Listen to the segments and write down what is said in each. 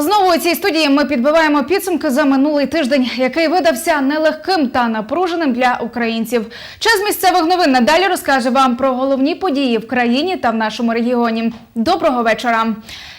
Знову у цій студії ми підбиваємо підсумки за минулий тиждень, який видався нелегким та напруженим для українців. Час місцевих новин надалі розкаже вам про головні події в країні та в нашому регіоні. Доброго вечора.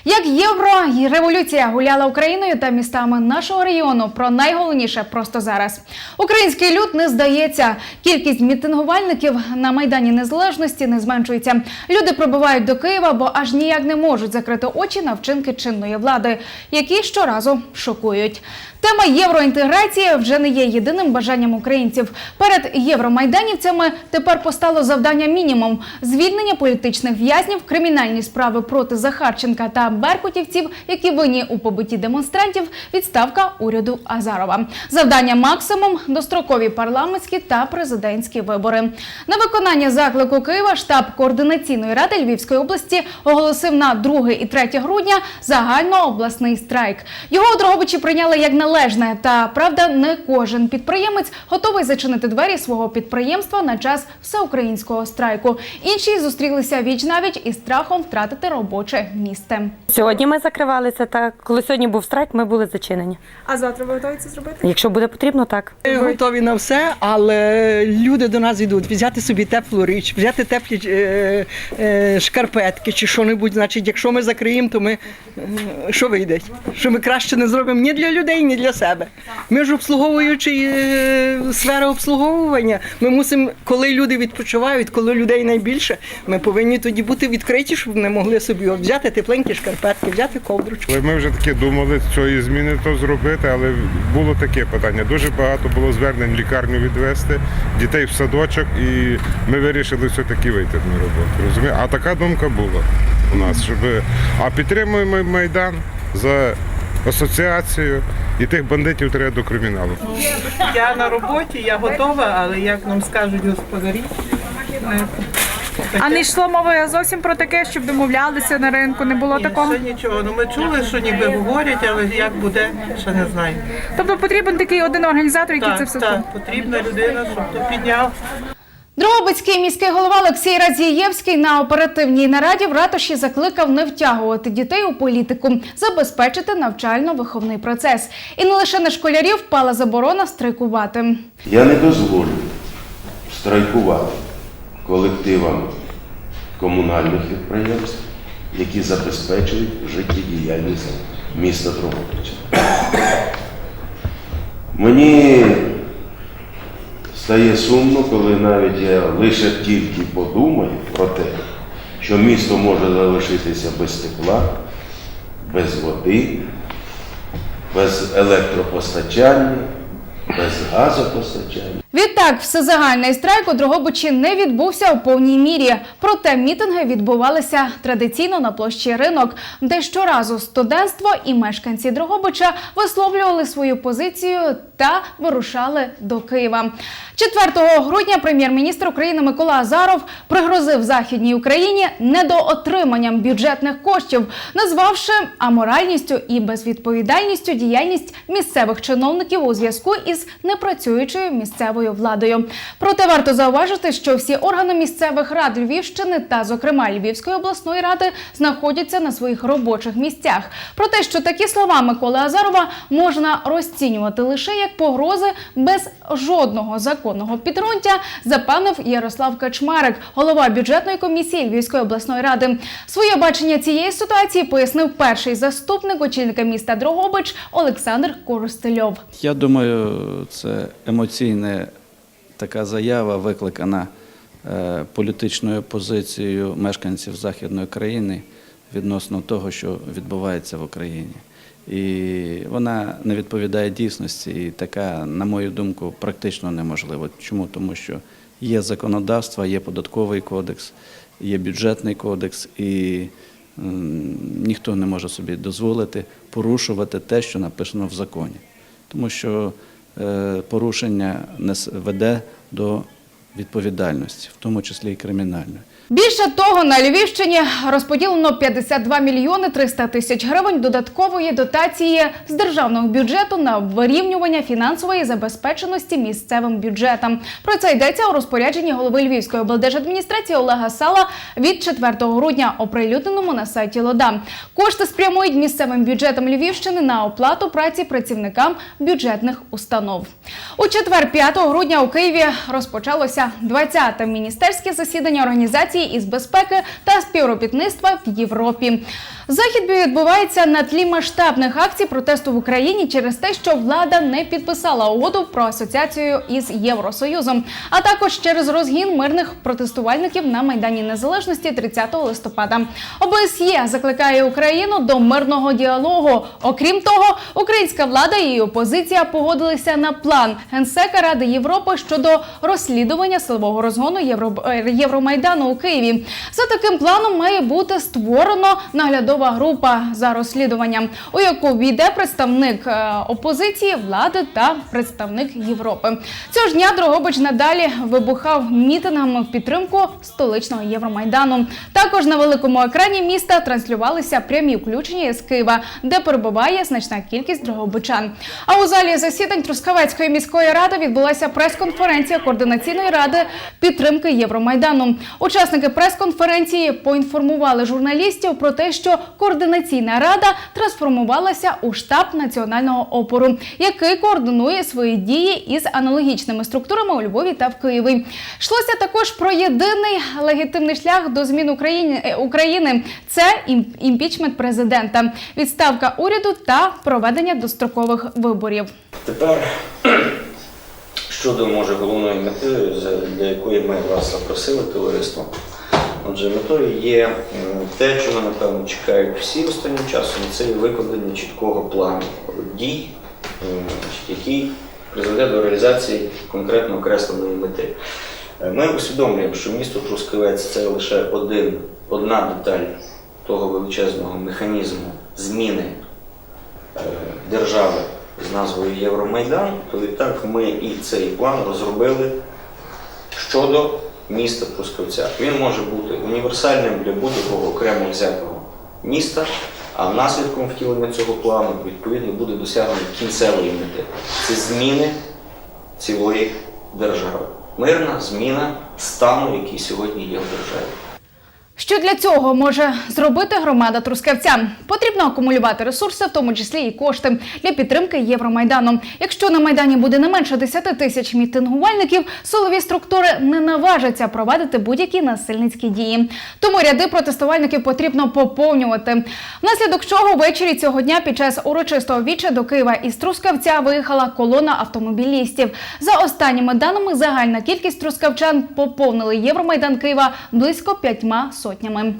Як євро і революція гуляла Україною та містами нашого регіону. Про найголовніше просто зараз. Український люд не здається. Кількість мітингувальників на майдані незалежності не зменшується. Люди прибувають до Києва, бо аж ніяк не можуть закрити очі на вчинки чинної влади, які щоразу шокують. Тема євроінтеграції вже не є єдиним бажанням українців. Перед євромайданівцями тепер постало завдання мінімум звільнення політичних в'язнів, кримінальні справи проти Захарченка та беркутівців, які винні у побитті демонстрантів, відставка уряду Азарова. Завдання максимум дострокові парламентські та президентські вибори. На виконання заклику Києва штаб координаційної ради Львівської області оголосив на 2 і 3 грудня загальнообласний страйк. Його у прийняли як належне. Та правда, не кожен підприємець готовий зачинити двері свого підприємства на час всеукраїнського страйку. Інші зустрілися віч навіть із страхом втратити робоче місце. Сьогодні ми закривалися так. Коли сьогодні був страйк, ми були зачинені. А завтра ви готові це зробити? Якщо буде потрібно, так. Ми готові на все, але люди до нас йдуть взяти собі теплу річ, взяти теплі е, е, шкарпетки чи що-небудь. Значить, якщо ми закриємо, то ми е, що вийде? Що ми краще не зробимо ні для людей, ні для себе. Ми ж обслуговуючи е, сфера обслуговування. Ми мусимо, коли люди відпочивають, коли людей найбільше, ми повинні тоді бути відкриті, щоб вони могли собі взяти тепленькі шкарпетки, взяти ковдручку. Ми вже таки думали цієї зміни то зробити, але було таке питання. Дуже багато було звернень лікарню відвести, дітей в садочок, і ми вирішили все-таки вийти на роботу. Розумієте? А така думка була у нас, щоб а підтримуємо Майдан за асоціацію і тих бандитів треба до криміналу. Я на роботі, я готова, але як нам скажуть господарі, А не йшло мова зовсім про таке, щоб домовлялися на ринку, не було ні, такого. ще нічого. Ну ми чули, що ніби говорять, але як буде, ще не знаю. Тобто потрібен такий один організатор, який це Так, все так, потрібна людина, щоб то підняв. Дрогобицький міський голова Олексій Разієвський на оперативній нараді в ратуші закликав не втягувати дітей у політику, забезпечити навчально-виховний процес. І не лише на школярів впала заборона страйкувати. Я не дозволю страйкувати колективам комунальних підприємств, які забезпечують життєдіяльність міста Дрогобича. Мені стає сумно, коли навіть я лише тільки подумаю про те, що місто може залишитися без тепла, без води, без електропостачання, без газопостачання. Відтак, всезагальний страйк у Дрогобичі не відбувся у повній мірі. Проте мітинги відбувалися традиційно на площі ринок, де щоразу студентство і мешканці Дрогобича висловлювали свою позицію та вирушали до Києва. 4 грудня прем'єр-міністр України Микола Азаров пригрозив Західній Україні недоотриманням бюджетних коштів, назвавши аморальністю і безвідповідальністю діяльність місцевих чиновників у зв'язку із непрацюючою місцевою владою. Проте варто зауважити, що всі органи місцевих рад Львівщини та, зокрема, Львівської обласної ради знаходяться на своїх робочих місцях. Про те, що такі слова Миколи Азарова можна розцінювати лише як погрози без жодного законного підґрунтя, запевнив Ярослав Качмарик, голова бюджетної комісії Львівської обласної ради. Своє бачення цієї ситуації пояснив перший заступник очільника міста Дрогобич Олександр Коростельов. Я думаю, це емоційна така заява, викликана е, політичною позицією мешканців західної країни відносно того, що відбувається в Україні. І вона не відповідає дійсності, і така, на мою думку, практично неможлива. Чому? Тому що є законодавство, є податковий кодекс, є бюджетний кодекс, і ніхто не може собі дозволити порушувати те, що написано в законі тому що порушення нес- веде до відповідальності, в тому числі і кримінальної. Більше того, на Львівщині розподілено 52 мільйони 300 тисяч гривень додаткової дотації з державного бюджету на вирівнювання фінансової забезпеченості місцевим бюджетам. Про це йдеться у розпорядженні голови Львівської облдержадміністрації Олега Сала від 4 грудня, оприлюдненому на сайті Лода. Кошти спрямують місцевим бюджетам Львівщини на оплату праці працівникам бюджетних установ. У четвер, 5 грудня, у Києві розпочалося 20-те міністерське засідання організації із безпеки та співробітництва в Європі. Захід відбувається на тлі масштабних акцій протесту в Україні через те, що влада не підписала угоду про асоціацію із Євросоюзом, а також через розгін мирних протестувальників на майдані Незалежності 30 листопада. ОБСЄ закликає Україну до мирного діалогу. Окрім того, українська влада і опозиція погодилися на план Генсека Ради Європи щодо розслідування силового розгону Євро... е, Євромайдану у Києві. За таким планом має бути створено наглядова група за розслідуванням, у яку війде представник е, опозиції, влади та представник Європи. Цього ж дня Дрогобич надалі вибухав мітингами в підтримку столичного Євромайдану. Також на великому екрані міста транслювалися прямі включення з Києва, де перебуває значна кількість дрогобичан. А у залі засідань Трускавецької міської ради відбулася прес-конференція координаційної ради підтримки Євромайдану. Учасники прес-конференції поінформували журналістів про те, що координаційна рада трансформувалася у штаб національного опору, який координує свої дії із аналогічними структурами у Львові та в Києві. Йшлося також про єдиний легітимний шлях до змін України е, України. Це ім- імпічмент президента, відставка уряду та проведення дострокових виборів. Тепер щодо може головної мети, для якої ми вас запросили, товариство. Отже, метою є те, чого напевно чекають всі останнім часом, це є викладення чіткого плану дій, який призведе до реалізації конкретно окресленої мети. Е, Ми усвідомлюємо, що місто Трускавець це лише один, одна деталь того величезного механізму зміни е, держави з назвою Євромайдан, то відтак ми і цей план розробили щодо міста Трускавця. Він може бути універсальним для будь-якого окремо взятого міста, а наслідком втілення цього плану відповідно буде досягнення кінцевої мети. Це зміни цілої держави. Мирна зміна стану, який сьогодні є в державі. Що для цього може зробити громада Трускавця? Потрібно акумулювати ресурси, в тому числі і кошти для підтримки Євромайдану. Якщо на майдані буде не менше 10 тисяч мітингувальників, силові структури не наважаться провадити будь-які насильницькі дії. Тому ряди протестувальників потрібно поповнювати. Внаслідок чого ввечері цього дня під час урочистого віча до Києва із Трускавця виїхала колона автомобілістів. За останніми даними, загальна кількість трускавчан поповнили Євромайдан Києва близько п'ятьма сотнями сотнями.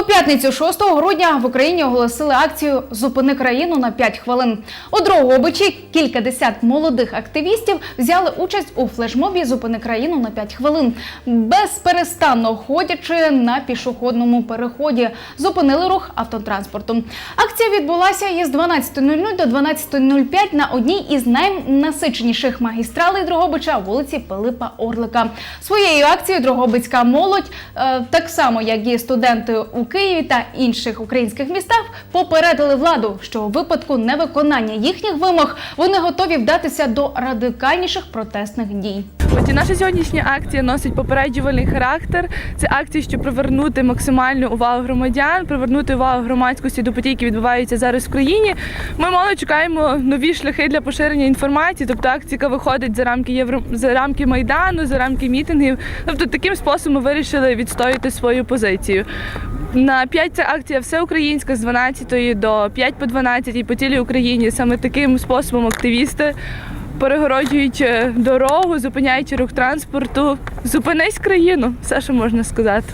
У п'ятницю 6 грудня в Україні оголосили акцію Зупини країну на 5 хвилин. У Дрогобичі кількадесят молодих активістів взяли участь у флешмобі Зупини країну на 5 хвилин. Безперестанно ходячи на пішохідному переході, зупинили рух автотранспорту. Акція відбулася із 12.00 до 12.05 на одній із найнасиченіших магістралей Дрогобича вулиці Пилипа Орлика. Своєю акцією Дрогобицька молодь, е, так само як і студенти у Києві та інших українських містах, попередили владу, що у випадку невиконання їхніх вимог вони готові вдатися до радикальніших протестних дій. От і наша сьогоднішня акція носить попереджувальний характер. Це акція, щоб привернути максимальну увагу громадян, привернути увагу громадськості до подій, які відбуваються зараз в країні. Ми мало чекаємо нові шляхи для поширення інформації. Тобто акція яка виходить за рамки євро за рамки майдану, за рамки мітингів. Тобто таким способом ми вирішили відстояти свою позицію. На 5 ця акція всеукраїнська з 12 до 5 по 12 по цілій Україні. Саме таким способом активісти перегороджують е, дорогу, зупиняючи рух транспорту. Зупинись країну, все, що можна сказати.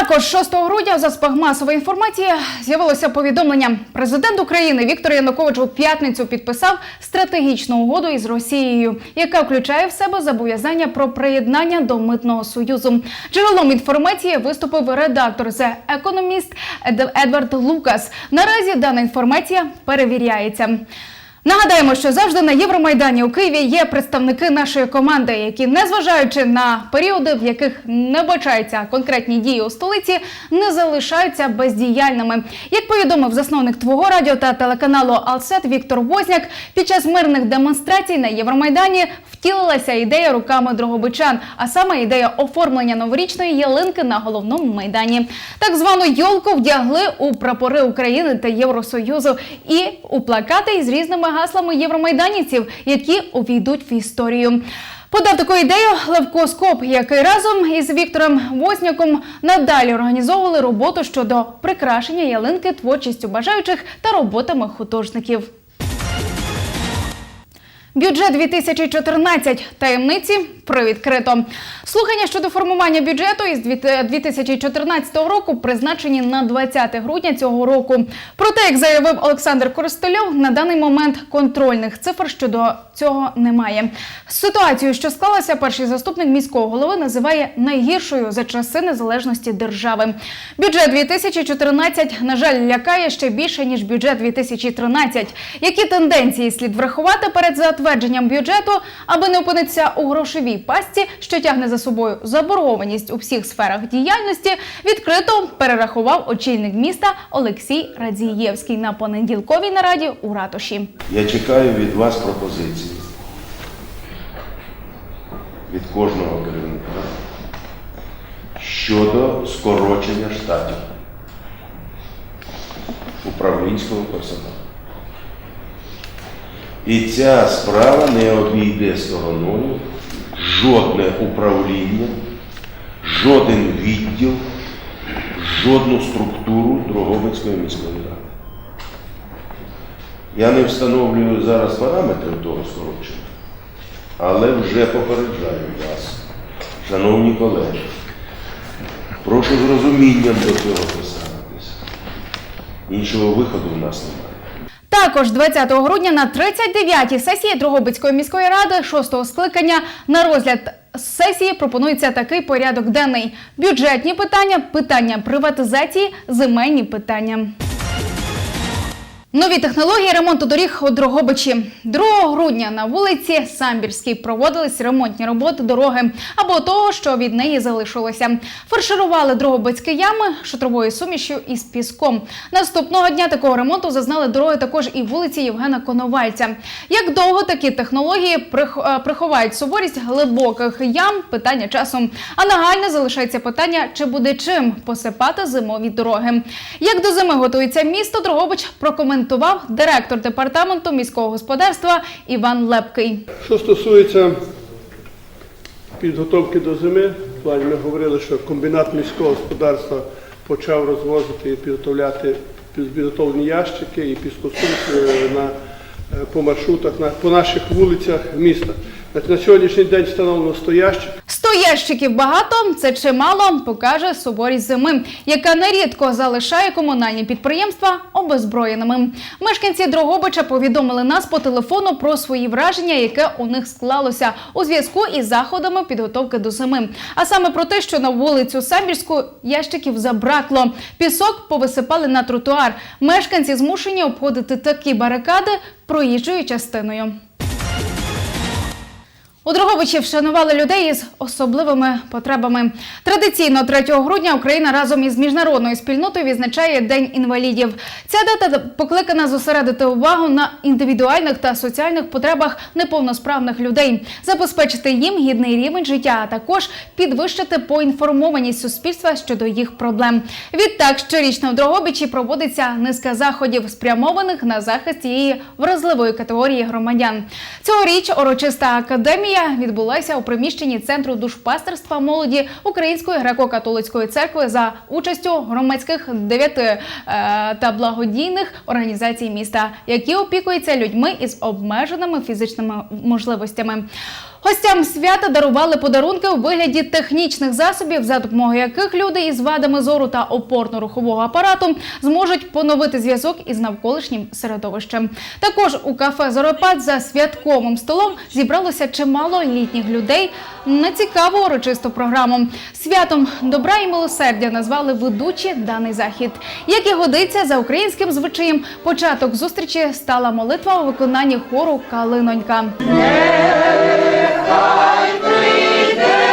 Також 6 грудня в засобах масової інформації з'явилося повідомлення. Президент України Віктор Янукович у п'ятницю підписав стратегічну угоду із Росією, яка включає в себе зобов'язання про приєднання до митного союзу. Джерелом інформації виступив редактор The Economist Ед- Едвард Лукас. Наразі дана інформація перевіряється. Нагадаємо, що завжди на Євромайдані у Києві є представники нашої команди, які, незважаючи на періоди, в яких не бачаються конкретні дії у столиці, не залишаються бездіяльними. Як повідомив засновник твого радіо та телеканалу Алсет Віктор Возняк, під час мирних демонстрацій на Євромайдані втілилася ідея руками дрогобичан, а саме ідея оформлення новорічної ялинки на головному майдані. Так звану йолку вдягли у прапори України та Євросоюзу і у плакати із різними гаслами євромайданівців, які увійдуть в історію. Подав таку ідею Левко Скоп, який разом із Віктором Возняком надалі організовували роботу щодо прикрашення ялинки творчістю бажаючих та роботами художників. Бюджет 2014. Таємниці привідкрито. Слухання щодо формування бюджету із 2014 року призначені на 20 грудня цього року. Проте, як заявив Олександр Коростельов, на даний момент контрольних цифр щодо цього немає. Ситуацію, що склалася, перший заступник міського голови називає найгіршою за часи незалежності держави. Бюджет 2014, на жаль, лякає ще більше ніж бюджет 2013. Які тенденції слід врахувати перед затвердженням бюджету, аби не опинитися у грошовій пастці, що тягне за собою заборгованість у всіх сферах діяльності, відкрито перерахував очільник міста Олексій Радзієвський на понеділковій нараді у ратуші. Я чекаю від вас пропозиції. Від кожного керівника щодо скорочення штатів управлінського персоналу. І ця справа не обійде стороною жодне управління, жоден відділ, жодну структуру Дрогобицької міської ради. Я не встановлюю зараз параметри того скорочення, але вже попереджаю вас, шановні колеги. Прошу з розумінням до цього поставитися. Іншого виходу в нас немає. Також 20 грудня на 39-й сесії Дрогобицької міської ради шостого скликання на розгляд сесії пропонується такий порядок денний: бюджетні питання, питання приватизації, земельні питання. Нові технології ремонту доріг у Дрогобичі. 2 грудня на вулиці Самбірській проводились ремонтні роботи дороги або того, що від неї залишилося. Фарширували Дрогобицькі ями шутровою сумішю із піском. Наступного дня такого ремонту зазнали дороги також і вулиці Євгена Коновальця. Як довго такі технології е, приховають суворість глибоких ям? Питання часу. А нагальне залишається питання, чи буде чим посипати зимові дороги. Як до зими готується місто, Дрогобич прокоментував директор департаменту міського господарства Іван Лепкий. Що стосується підготовки до зими, в плані ми говорили, що комбінат міського господарства почав розвозити і підготовляти підготовлені ящики і піскострук е, на, е, по маршрутах, на, по наших вулицях міста. На сьогоднішній день встановлено 100 ящиків. 100 ящиків багато, це чимало, покаже суворість зими, яка нерідко залишає комунальні підприємства обезброєними. Мешканці Дрогобича повідомили нас по телефону про свої враження, яке у них склалося у зв'язку із заходами підготовки до зими. А саме про те, що на вулицю Самбірську ящиків забракло. Пісок повисипали на тротуар. Мешканці змушені обходити такі барикади проїжджою частиною. У Дрогобичі вшанували людей із особливими потребами. Традиційно 3 грудня Україна разом із міжнародною спільнотою відзначає День інвалідів. Ця дата покликана зосередити увагу на індивідуальних та соціальних потребах неповносправних людей, забезпечити їм гідний рівень життя, а також підвищити поінформованість суспільства щодо їх проблем. Відтак, щорічно в Дрогобичі проводиться низка заходів, спрямованих на захист цієї вразливої категорії громадян. Цьогоріч урочиста академія відбулася у приміщенні центру душпастерства молоді Української греко-католицької церкви за участю громадських дев'яти е, та благодійних організацій міста, які опікуються людьми із обмеженими фізичними можливостями. Гостям свята дарували подарунки у вигляді технічних засобів, за допомогою яких люди із вадами зору та опорно-рухового апарату зможуть поновити зв'язок із навколишнім середовищем. Також у кафе Зоропад за святковим столом зібралося чимало малолітніх людей нецікаву урочисту програму. Святом добра і милосердя назвали ведучі даний захід. Як і годиться за українським звичаєм, початок зустрічі стала молитва у виконанні хору Калинонька. I breathe.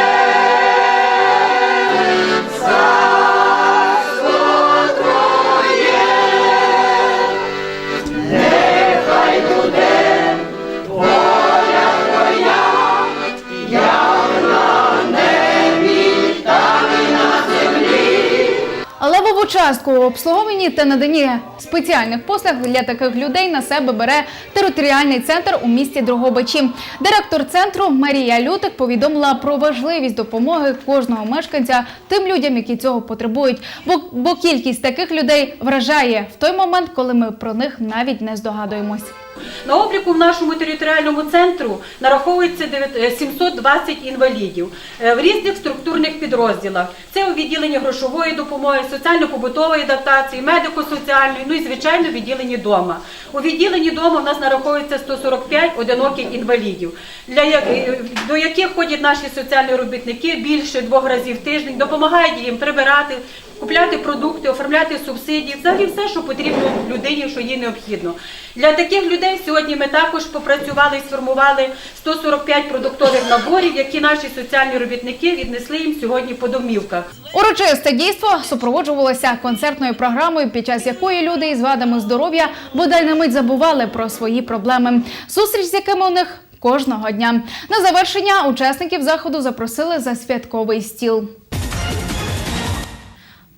Частку у та наданні спеціальних послуг для таких людей на себе бере територіальний центр у місті Дрогобичі. Директор центру Марія Лютик повідомила про важливість допомоги кожного мешканця тим людям, які цього потребують. Бо, бо кількість таких людей вражає в той момент, коли ми про них навіть не здогадуємось. На обліку в нашому територіальному центру нараховується дев'ят- е, 720 інвалідів е, в різних структурних підрозділах. Це у відділенні грошової допомоги, соціально-побутової адаптації, медико-соціальної, ну і звичайно відділенні дома. У відділенні дома в нас нараховується 145 одиноких інвалідів, для як- е, до яких ходять наші соціальні робітники більше двох разів в тиждень, допомагають їм прибирати. Купляти продукти, оформляти субсидії, взагалі все, що потрібно людині, що їй необхідно. Для таких людей сьогодні ми також попрацювали і сформували 145 продуктових наборів, які наші соціальні робітники віднесли їм сьогодні по домівках. Урочисте дійство супроводжувалося концертною програмою, під час якої люди із вадами здоров'я бодай на мить забували про свої проблеми. Зустріч з якими у них кожного дня. На завершення учасників заходу запросили за святковий стіл.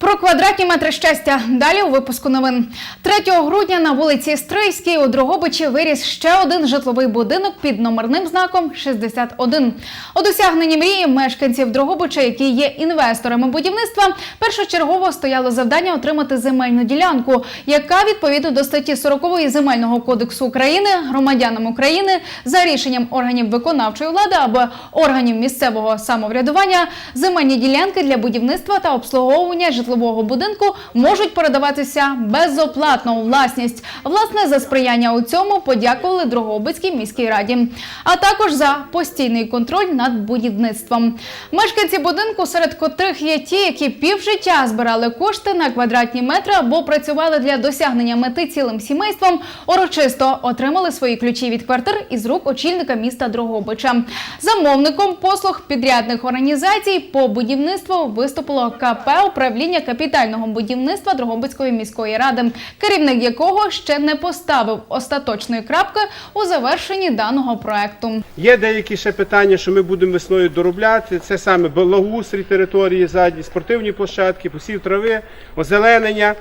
Про квадратні метри щастя. Далі у випуску новин. 3 грудня на вулиці Стрийській у Дрогобичі виріс ще один житловий будинок під номерним знаком 61. У досягненні мрії мешканців Дрогобича, які є інвесторами будівництва, першочергово стояло завдання отримати земельну ділянку, яка відповідно до статті 40 земельного кодексу України громадянам України за рішенням органів виконавчої влади або органів місцевого самоврядування земельні ділянки для будівництва та обслуговування житлового будинку можуть передаватися безоплатно у власність. Власне, за сприяння у цьому подякували Дрогобицькій міській раді, а також за постійний контроль над будівництвом. Мешканці будинку, серед котрих є ті, які півжиття збирали кошти на квадратні метри або працювали для досягнення мети цілим сімейством, урочисто отримали свої ключі від квартир із рук очільника міста Дрогобича. Замовником послуг підрядних організацій по будівництву виступило КП управління капітального будівництва Дрогобицької міської ради, керівник якого ще не поставив остаточної крапки у завершенні даного проекту. Є деякі ще питання, що ми будемо весною доробляти. Це саме благоустрій території ззаді, спортивні площадки, посів трави, озеленення.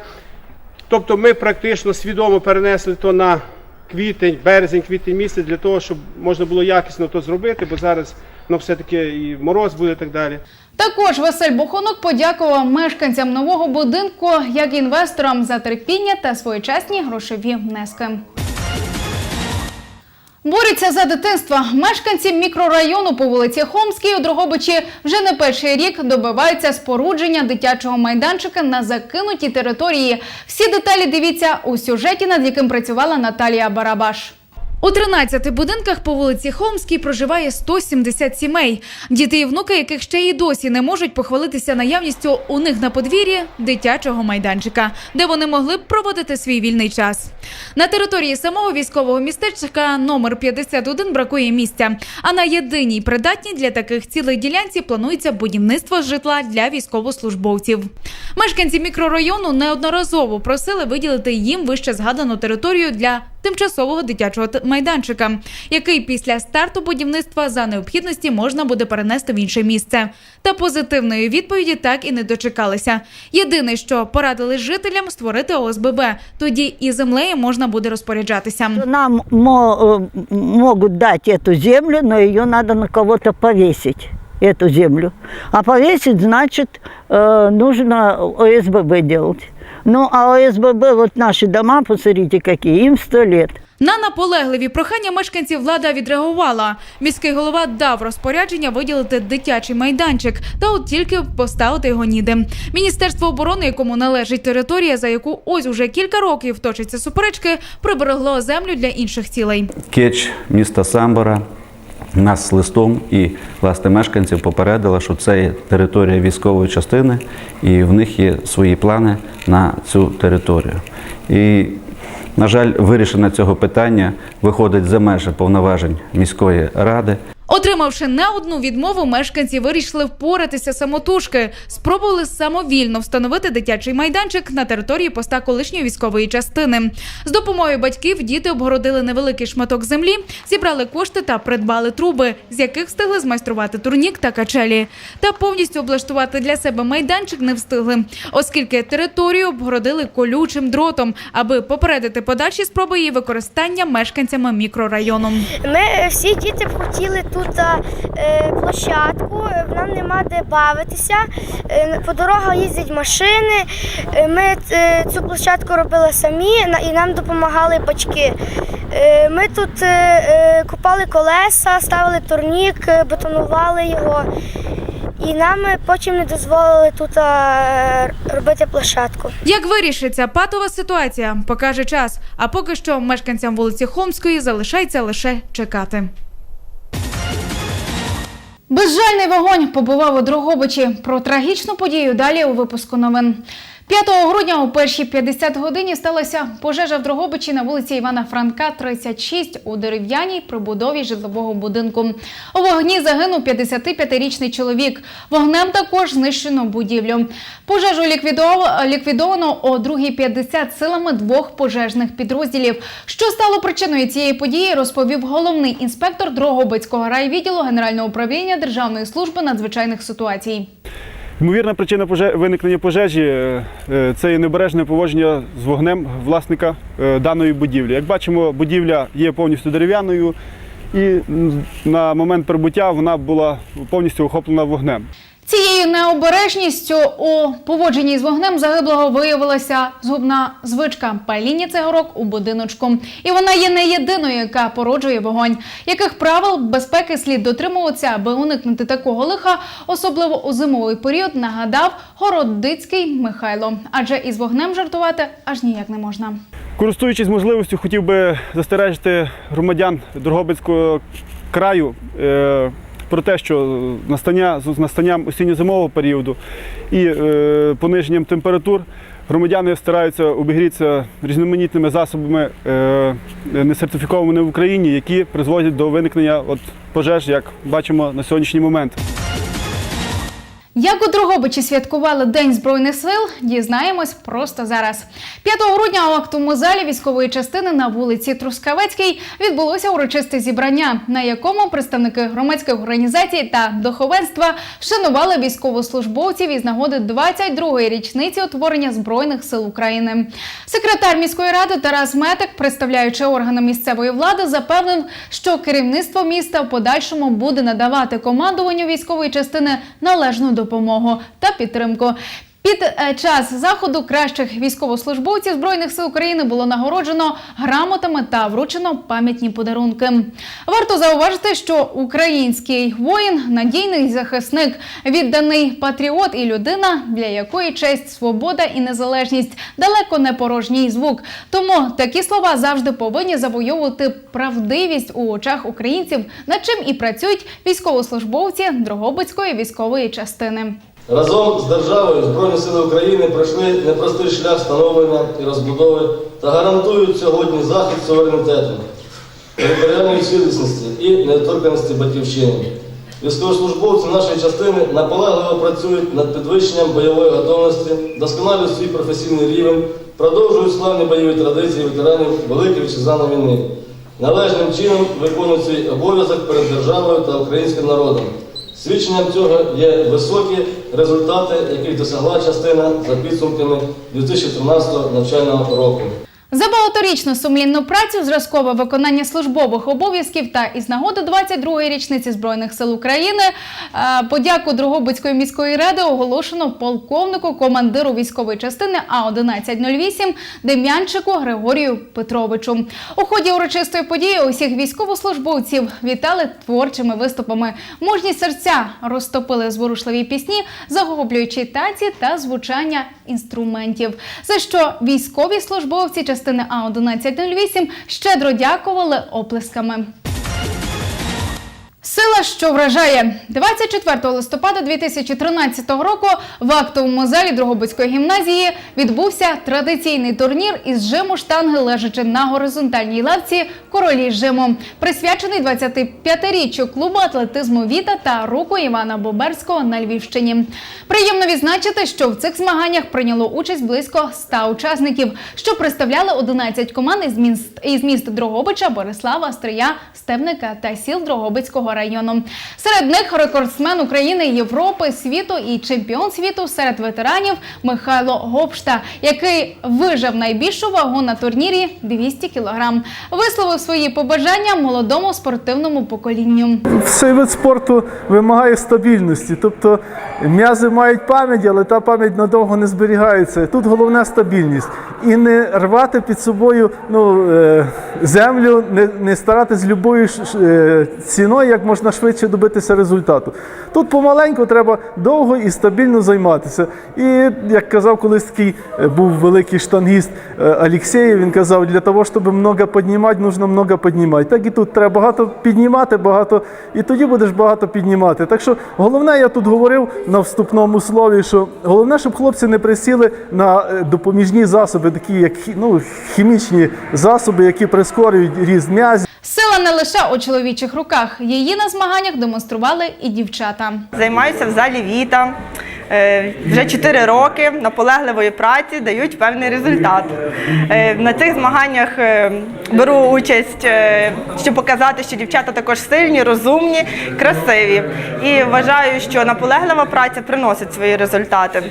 Тобто ми практично свідомо перенесли то на квітень, березень, квітень місяць для того, щоб можна було якісно то зробити, бо зараз ну, все-таки і мороз буде і так далі. Також Василь Бухонок подякував мешканцям нового будинку як інвесторам за терпіння та своєчасні грошові внески. Борються за дитинство. Мешканці мікрорайону по вулиці Хомській у Дрогобичі вже не перший рік добиваються спорудження дитячого майданчика на закинутій території. Всі деталі дивіться у сюжеті, над яким працювала Наталія Барабаш. У 13 будинках по вулиці Холмській проживає 170 сімей. Діти і внуки, яких ще й досі не можуть похвалитися наявністю у них на подвір'ї дитячого майданчика, де вони могли б проводити свій вільний час. На території самого військового містечка номер 51 бракує місця. А на єдиній придатній для таких цілей ділянці планується будівництво житла для військовослужбовців. Мешканці мікрорайону неодноразово просили виділити їм вище згадану територію для тимчасового дитячого т- майданчика, який після старту будівництва за необхідності можна буде перенести в інше місце. Та позитивної відповіді так і не дочекалися. Єдине, що порадили жителям створити ОСББ, тоді і землею можна буде розпоряджатися. Нам мо- э, могут дать эту землю, но ее надо на кого-то повесить, эту землю. А повесить, значит, э, нужно ОСББ делать. Ну, а ОСББ, вот наши дома, посмотрите, какие, им сто лет. На наполегливі прохання мешканців влада відреагувала. Міський голова дав розпорядження виділити дитячий майданчик, та от тільки поставити його ніде. Міністерство оборони, якому належить територія, за яку ось уже кілька років точаться суперечки, приберегло землю для інших цілей. Кетч міста Самбора нас листом і власне мешканців попередила, що це є територія військової частини, і в них є свої плани на цю територію. І, на жаль, вирішення цього питання виходить за межі повноважень міської ради. Отримавши не одну відмову, мешканці вирішили впоратися самотужки. Спробували самовільно встановити дитячий майданчик на території поста колишньої військової частини. З допомогою батьків діти обгородили невеликий шматок землі, зібрали кошти та придбали труби, з яких встигли змайструвати турнік та качелі. Та повністю облаштувати для себе майданчик не встигли, оскільки територію обгородили колючим дротом, аби попередити подальші спроби її використання мешканцями мікрорайону. Ми всі діти хотіли тут е, площадку, е, нам нема де бавитися. Е, по дорогах їздять машини. Ми цю площадку робили самі і нам допомагали батьки. Е, Ми тут купали колеса, ставили турнік, бетонували його. І нам потім не дозволили тут робити площадку. Як вирішиться патова ситуація, покаже час. А поки що мешканцям вулиці Хомської залишається лише чекати. Безжальний вогонь побував у Дрогобичі. Про трагічну подію далі у випуску новин. 5 грудня о першій 50 годині сталася пожежа в Дрогобичі на вулиці Івана Франка, 36 у дерев'яній прибудові житлового будинку. У вогні загинув 55-річний чоловік. Вогнем також знищено будівлю. Пожежу ліквідов- ліквідовано о 2.50 силами двох пожежних підрозділів. Що стало причиною цієї події, розповів головний інспектор Дрогобицького райвідділу Генерального управління Державної служби надзвичайних ситуацій. Ймовірна причина виникнення пожежі е, е, це є небережне поводження з вогнем власника е, даної будівлі. Як бачимо, будівля є повністю дерев'яною, і на момент прибуття вона була повністю охоплена вогнем. Цією необережністю у поводженні з вогнем загиблого виявилася згубна звичка паління цигарок у будиночку. І вона є не єдиною, яка породжує вогонь. Яких правил безпеки слід дотримуватися, аби уникнути такого лиха, особливо у зимовий період, нагадав Городицький Михайло. Адже із вогнем жартувати аж ніяк не можна. Користуючись можливістю, хотів би застережити громадян Дрогобицького краю е, про те, що настання, з настанням осінньо-зимового періоду і е, пониженням температур громадяни стараються обігрітися різноманітними засобами, е, несертифікованими в Україні, які призводять до виникнення от, пожеж, як бачимо на сьогоднішній момент. Як у Дрогобичі святкували День Збройних сил, дізнаємось просто зараз. 5 грудня у актовому залі військової частини на вулиці Трускавецькій відбулося урочисте зібрання, на якому представники громадських організацій та духовенства вшанували військовослужбовців із нагоди 22-ї річниці утворення Збройних сил України. Секретар міської ради Тарас Метик, представляючи органи місцевої влади, запевнив, що керівництво міста в подальшому буде надавати командуванню військової частини належну допомогу та підтримку. Під е, час заходу кращих військовослужбовців збройних сил України було нагороджено грамотами та вручено пам'ятні подарунки. Варто зауважити, що український воїн надійний захисник, відданий патріот і людина, для якої честь, свобода і незалежність далеко не порожній звук. Тому такі слова завжди повинні завойовувати правдивість у очах українців, над чим і працюють військовослужбовці Дрогобицької військової частини. Разом з державою Збройні Сили України пройшли непростий шлях становлення і розбудови та гарантують сьогодні захист суверенітету, територіальної цілісності і недоторканості батьківщини. Військовослужбовці нашої частини наполегливо працюють над підвищенням бойової готовності, досконалюють свій професійний рівень, продовжують славні бойові традиції ветеранів Великої Вітчизняної війни, належним чином виконують свій обов'язок перед державою та українським народом. Свідченням цього є високі результати, яких досягла частина за підсумками 2013 навчального року. За багаторічну сумлінну працю, зразкове виконання службових обов'язків та із нагоди 22-ї річниці Збройних сил України е, подяку Дрогобицької міської ради оголошено полковнику, командиру військової частини А-1108 Дем'янчику Григорію Петровичу. У ході урочистої події усіх військовослужбовців вітали творчими виступами. Мужні серця розтопили зворушливі пісні, захоплюючи танці та звучання інструментів. За що військові службовці частини А-1108 щедро дякували оплесками. Сила, що вражає 24 листопада 2013 року в актовому залі Дрогобицької гімназії відбувся традиційний турнір із жиму штанги, лежачи на горизонтальній лавці королі жиму, присвячений 25-річчю клубу атлетизму Віта та руку Івана Боберського на Львівщині. Приємно відзначити, що в цих змаганнях прийняло участь близько 100 учасників, що представляли 11 команд із міст із міст Дрогобича, Борислава, Стрия, Стебника та сіл Дрогобицького району. Серед них рекордсмен України, Європи, світу і чемпіон світу серед ветеранів Михайло Гопшта, який вижав найбільшу вагу на турнірі 200 кілограм. Висловив свої побажання молодому спортивному поколінню. Цей вид спорту вимагає стабільності. Тобто м'язи мають пам'ять, але та пам'ять надовго не зберігається. Тут головне стабільність. І не рвати під собою ну, е, землю, не, не старатись любою е, ціною як можна швидше добитися результату. Тут помаленьку треба довго і стабільно займатися. І як казав колись такий е, був великий штангіст е, Алексєєв, він казав, для того, щоб много піднімати, потрібно много піднімати. Так і тут треба багато піднімати, багато, і тоді будеш багато піднімати. Так що головне, я тут говорив на вступному слові, що головне, щоб хлопці не присіли на е, допоміжні засоби, такі як ну, хімічні засоби, які прискорюють ріст м'язів. Сила не лише у чоловічих руках. Її на змаганнях демонстрували і дівчата. Займаюся в залі Віта. Е, Вже 4 роки наполегливої праці дають певний результат. Е, На цих змаганнях е, беру участь, щоб показати, що дівчата також сильні, розумні, красиві. І вважаю, що наполеглива праця приносить свої результати.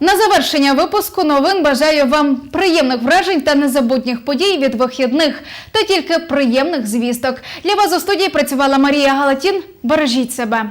На завершення випуску новин бажаю вам приємних вражень та незабутніх подій від вихідних та тільки приємних звісток. Для вас у студії працювала Марія Галатін. Бережіть себе.